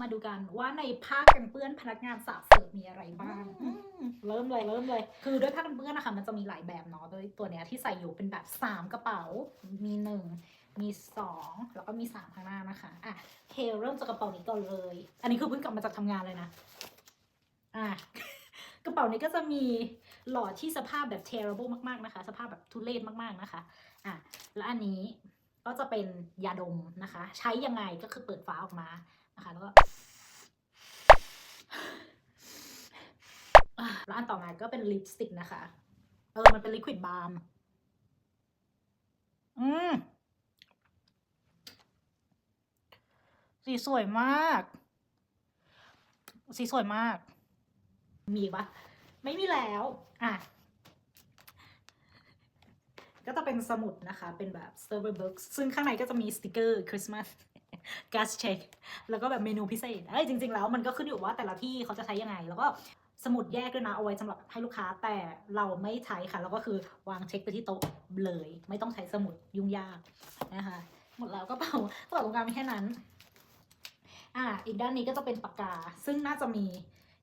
มาดูกันว่าในผ้ากันเปื้อนพนักงานสาวเสิร์ฟมีอะไรบ้างอืมเริ่มเลยเริ่มเลย คือด้วยผ้ากันเปื้อนนะคะมันจะมีหลายแบบเนาะโดยตัวเนี้ยที่ใส่อยู่เป็นแบบ 3 กระเป๋า มี 1 มี 2 แล้วก็มี 3 ข้างหน้านะคะอะโอเคเริ่มจากกระเป๋านี้ก่อนเลย อันนี้คือเพิ่งกลับมาจากทำงานเลยนะอะกระเป๋านี้ก็จะมีหลอดที่สภาพแบบ terrible มากๆนะคะ สภาพแบบทุเรศมากๆนะคะอะแล้วอันนี้ก็จะเป็นยาดมนะคะ ใช้ยังไงก็คือเปิดฝาออกมา นะคะแล้วก็แล้วอันต่อมาก็เป็นลิปสติกนะคะ เออ มันเป็นลิควิดบาล์มอืมสีสวยมาก สีสวยมาก มีอีกปะไม่มีแล้ว อะ ก็จะเป็นสมุดนะคะ เป็นแบบ server book ซึ่งข้างในก็จะมีสติกเกอร์คริสต์มาส gas check แล้วก็แบบเมนูพิเศษเอ้ยจริง ๆ แล้วมันก็ขึ้นอยู่ว่าแต่ละที่เขาจะใช้ยังไง แล้วก็สมุดแยกด้วยนะเอาไว้สำหรับให้ลูกค้าแต่เราไม่ใช้ค่ะเราก็คือวางเช็คไปที่โต๊ะเลย ไม่ต้องใช้สมุดยุ่งยากนะคะหมดแล้วก็เป่าต่อตรงกลางมีแค่นั้นอ่าอีกด้านนี้ก็จะเป็นปากกา ซึ่งน่าจะมี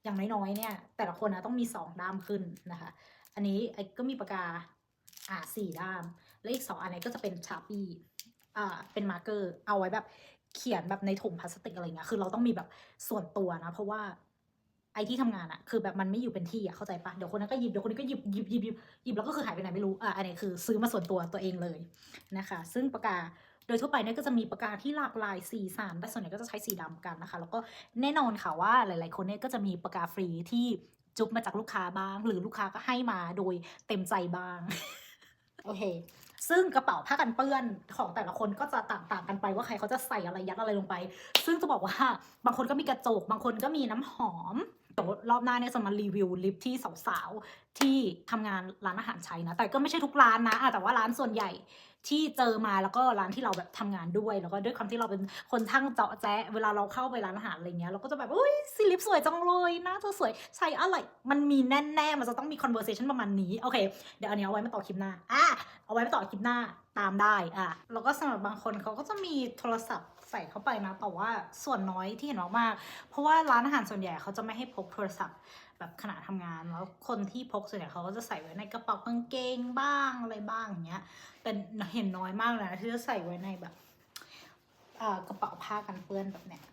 อย่างน้อยๆเนี่ย แต่ละคนนะต้องมีสองด้ามขึ้นนะคะ อันนี้ไอ้ก็มีปากกาอ่าสี่ด้าม และอีกสองอันนี้ก็จะเป็นชาร์ปี อ่าเป็นมาร์เกอร์เอาไว้แบบเขียนแบบในถุงพลาสติกอะไรเงี้ย คือเราต้องมีแบบส่วนตัวนะ เพราะว่าไอที่ทำงานอะคือแบบมันไม่อยู่เป็นที่อะเข้าใจปะเดี๋ยวคนนั้นก็หยิบเดี๋ยวคนนี้ก็หยิบหยิบหยิบหยิบหยิบแล้วก็คือหายไปไหนไม่รู้อะอันนี้คือซื้อมาส่วนตัวตัวเองเลยนะคะ ซึ่งปากกาโดยทั่วไปเนี่ยก็จะมีปากกาที่หลากหลายสีสันแต่ส่วนใหญ่ก็จะใช้สีดำกันนะคะ แล้วก็แน่นอนค่ะว่าหลาย ๆ คนเนี่ยก็จะมีปากกาฟรีที่จุ๊บมาจากลูกค้าบ้าง หรือลูกค้าก็ให้มาโดยเต็มใจบ้างโอเค ซึ่งกระเป๋าผ้ากันเปื้อนของแต่ละคนก็จะต่างๆกันไปว่าใครเขาจะใส่อะไรยัดอะไรลงไป ซึ่งจะบอกว่าบางคนก็มีกระจก บางคนก็มีน้ำหอมเดี๋ยวรอบหน้าเนี่ยจะมารีวิวลิปที่สาวๆที่ทำงานร้านอาหารใช้นะ แต่ก็ไม่ใช่ทุกร้านนะแต่ว่าร้านส่วนใหญ่ที่เจอมาแล้วก็ร้านที่เราแบบทำงานด้วยแล้วก็ด้วยความที่เราเป็นคนช่างเจาะแจ๊ะเวลาเราเข้าไปร้านอาหารอะไรเงี้ยเราก็จะแบบอุ้ยสีลิปสวยจังเลยน้าเธอสวยใส่อะไรมันมีแน่ๆมันจะต้องมี conversation ประมาณนี้โอเค เดี๋ยวอันนี้เอาไว้มาต่อคลิปหน้าอะ เอาไว้มาต่อคลิปหน้าตามได้อะแล้วก็สำหรับบางคนเขาก็จะมีโทรศัพท์ใส่เข้าไปนะ แต่ว่าส่วนน้อยที่เห็นมากๆเพราะว่าร้านอาหารส่วนใหญ่เขาจะไม่ให้พกโทรศัพท์แบบขณะทำงานแล้วคนที่พกส่วนใหญ่เขาก็จะใส่ไว้ในกระเป๋ากางเกงบ้างอะไรบ้างอย่างเงี้ยแต่เห็นน้อยมากเลยนะที่จะใส่ไว้ในแบบกระเป๋าผ้ากันเปื้อนแบบเนี้ย